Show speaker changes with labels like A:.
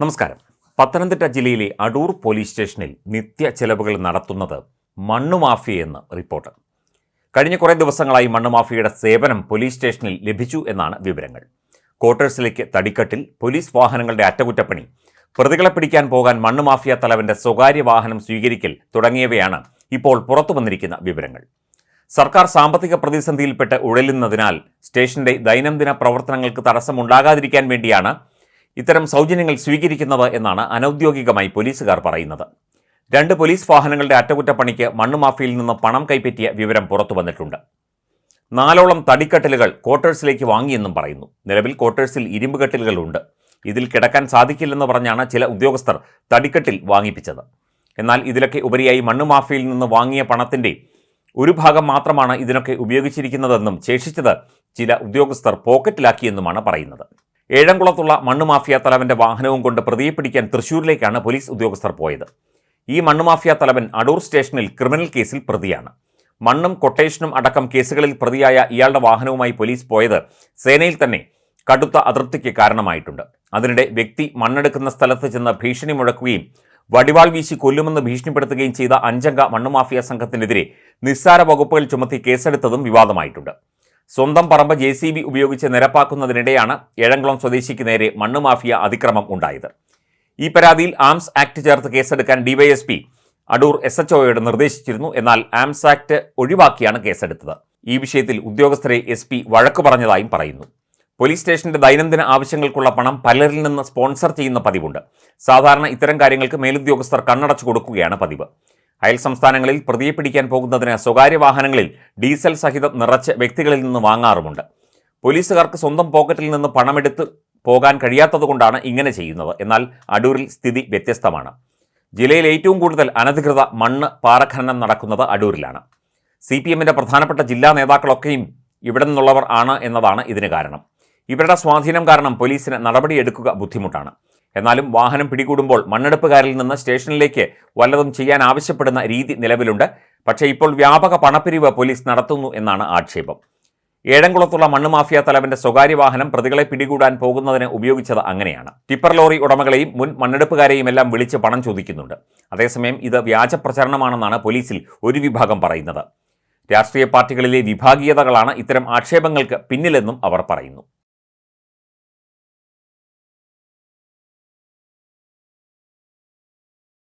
A: നമസ്കാരം. പത്തനംതിട്ട ജില്ലയിലെ അടൂർ പോലീസ് സ്റ്റേഷനിൽ നിത്യ ചെലവുകൾ നടത്തുന്നത് മണ്ണുമാഫിയെന്ന് റിപ്പോർട്ട്. കഴിഞ്ഞ കുറേ ദിവസങ്ങളായി മണ്ണുമാഫിയയുടെ സേവനം പോലീസ് സ്റ്റേഷനിൽ ലഭിച്ചു എന്നാണ് വിവരങ്ങൾ. ക്വാർട്ടേഴ്സിലേക്ക് തടിക്കട്ടിൽ പോലീസ് വാഹനങ്ങളുടെ അറ്റകുറ്റപ്പണി. പ്രതികളെ പിടിക്കാൻ പോകാൻ മണ്ണുമാഫിയ തലവന്റെ സ്വകാര്യ വാഹനം സ്വീകരിക്കൽ തുടങ്ങിയവയാണ് ഇപ്പോൾ പുറത്തു വന്നിരിക്കുന്ന വിവരങ്ങൾ. സർക്കാർ സാമ്പത്തിക പ്രതിസന്ധിയിൽപ്പെട്ട് ഉഴലുന്നതിനാൽ സ്റ്റേഷന്റെ ദൈനംദിന പ്രവർത്തനങ്ങൾക്ക് തടസ്സമുണ്ടാകാതിരിക്കാൻ വേണ്ടിയാണ് ഇത്തരം സൗജന്യങ്ങൾ സ്വീകരിക്കുന്നത് എന്നാണ് അനൌദ്യോഗികമായി പോലീസുകാർ പറയുന്നത്. രണ്ട് പോലീസ് വാഹനങ്ങളുടെ അറ്റകുറ്റപ്പണിക്ക് മണ്ണുമാഫിയിൽ നിന്ന് പണം കൈപ്പറ്റിയ വിവരം പുറത്തു വന്നിട്ടുണ്ട്. നാലോളം തടിക്കട്ടിലുകൾ ക്വാർട്ടേഴ്സിലേക്ക് വാങ്ങിയെന്നും പറയുന്നു. നിലവിൽ ക്വാർട്ടേഴ്സിൽ ഇരുമ്പ് കട്ടിലുകളുണ്ട് ഇതിൽ കിടക്കാൻ സാധിക്കില്ലെന്ന് പറഞ്ഞാണ് ചില ഉദ്യോഗസ്ഥർ തടിക്കട്ടിൽ വാങ്ങിപ്പിച്ചത്. എന്നാൽ ഇതിലൊക്കെ ഉപരിയായി മണ്ണുമാഫിയിൽ നിന്ന് വാങ്ങിയ പണത്തിന്റെ ഒരു ഭാഗം മാത്രമാണ് ഇതിനൊക്കെ ഉപയോഗിച്ചിരിക്കുന്നതെന്നും ശേഷിച്ചത് ചില ഉദ്യോഗസ്ഥർ പോക്കറ്റിലാക്കിയെന്നുമാണ് പറയുന്നത്. ഏഴംകുളത്തുള്ള മണ്ണ് മാഫിയ തലവന്റെ വാഹനവും കൊണ്ട് പ്രതിയെ പിടിക്കാൻ തൃശൂരിലേക്കാണ് പോലീസ് ഉദ്യോഗസ്ഥർ പോയത്. ഈ മണ്ണ് മാഫിയ തലവൻ അടൂർ സ്റ്റേഷനിൽ ക്രിമിനൽ കേസിൽ പ്രതിയാണ്. മണ്ണും കൊട്ടേഷനും അടക്കം കേസുകളിൽ പ്രതിയായ ഇയാളുടെ വാഹനവുമായി പോലീസ് പോയത് സേനയിൽ തന്നെ കടുത്ത അതൃപ്തിക്ക് കാരണമായിട്ടുണ്ട്. അതിനിടെ വ്യക്തി മണ്ണെടുക്കുന്ന സ്ഥലത്ത് ചെന്ന് ഭീഷണി മുഴക്കുകയും വടിവാൾ വീശി കൊല്ലുമെന്ന് ഭീഷണിപ്പെടുത്തുകയും ചെയ്ത അഞ്ചംഗ മണ്ണുമാഫിയ സംഘത്തിനെതിരെ നിസ്സാര വകുപ്പുകൾ ചുമത്തി കേസെടുത്തതും വിവാദമായിട്ടുണ്ട്. സ്വന്തം പറമ്പ് ജെ സി ബി ഉപയോഗിച്ച് നിരപ്പാക്കുന്നതിനിടെയാണ് ഏഴംകുളം സ്വദേശിക്ക് നേരെ മണ്ണുമാഫിയ അതിക്രമം ഉണ്ടായത്. ഈ പരാതിയിൽ ആംസ് ആക്ട് ചേർത്ത് കേസെടുക്കാൻ ഡിവൈഎസ്പി അടൂർ എസ് എച്ച് ഒയോട് നിർദ്ദേശിച്ചിരുന്നു. എന്നാൽ ആംസ് ആക്ട് ഒഴിവാക്കിയാണ് കേസെടുത്തത്. ഈ വിഷയത്തിൽ ഉദ്യോഗസ്ഥരെ എസ് പി വഴക്കു പറഞ്ഞതായും പറയുന്നു. പോലീസ് സ്റ്റേഷന്റെ ദൈനംദിന ആവശ്യങ്ങൾക്കുള്ള പണം പലരിൽ നിന്ന് സ്പോൺസർ ചെയ്യുന്ന പതിവുണ്ട്. സാധാരണ ഇത്തരം കാര്യങ്ങൾക്ക് മേലുദ്യോഗസ്ഥർ കണ്ണടച്ചു കൊടുക്കുകയാണ് പതിവ്. അയൽ സംസ്ഥാനങ്ങളിൽ പ്രതിയെ പിടിക്കാൻ പോകുന്നതിന് സ്വകാര്യ വാഹനങ്ങളിൽ ഡീസൽ സഹിതം നിറച്ച് വ്യക്തികളിൽ നിന്ന് വാങ്ങാറുമുണ്ട്. പോലീസുകാർക്ക് സ്വന്തം പോക്കറ്റിൽ നിന്ന് പണമെടുത്ത് പോകാൻ കഴിയാത്തതുകൊണ്ടാണ് ഇങ്ങനെ ചെയ്യുന്നത്. എന്നാൽ അടൂരിൽ സ്ഥിതി വ്യത്യസ്തമാണ്. ജില്ലയിൽ ഏറ്റവും കൂടുതൽ അനധികൃത മണ്ണ് പാറഖനനം നടക്കുന്നത് അടൂരിലാണ്. സി പി എമ്മിന്റെ പ്രധാനപ്പെട്ട ജില്ലാ നേതാക്കളൊക്കെയും ഇവിടെ നിന്നുള്ളവർ ആണ് എന്നതാണ് ഇതിന് കാരണം. ഇവരുടെ സ്വാധീനം കാരണം പോലീസിന് നടപടിയെടുക്കുക ബുദ്ധിമുട്ടാണ്. എന്നാലും വാഹനം പിടികൂടുമ്പോൾ മണ്ണെടുപ്പുകാരിൽ നിന്ന് സ്റ്റേഷനിലേക്ക് വല്ലതും ചെയ്യാൻ ആവശ്യപ്പെടുന്ന രീതി നിലവിലുണ്ട്. പക്ഷേ ഇപ്പോൾ വ്യാപക പണപ്പിരിവ് പോലീസ് നടത്തുന്നു എന്നാണ് ആക്ഷേപം. ഏഴംകുളത്തുള്ള മണ്ണ് മാഫിയ തലവന്റെ സ്വകാര്യ വാഹനം പ്രതികളെ പിടികൂടാൻ പോകുന്നതിന് ഉപയോഗിച്ചത് അങ്ങനെയാണ്. ടിപ്പർ ലോറി ഉടമകളെയും മുൻ മണ്ണെടുപ്പുകാരെയും എല്ലാം വിളിച്ച് പണം ചോദിക്കുന്നുണ്ട്. അതേസമയം ഇത് വ്യാജ പ്രചരണമാണെന്നാണ് പോലീസിൽ ഒരു വിഭാഗം പറയുന്നത്. രാഷ്ട്രീയ പാർട്ടികളിലെ വിഭാഗീയതകളാണ് ഇത്തരം ആക്ഷേപങ്ങൾക്ക് പിന്നിലെന്നും അവർ പറയുന്നു.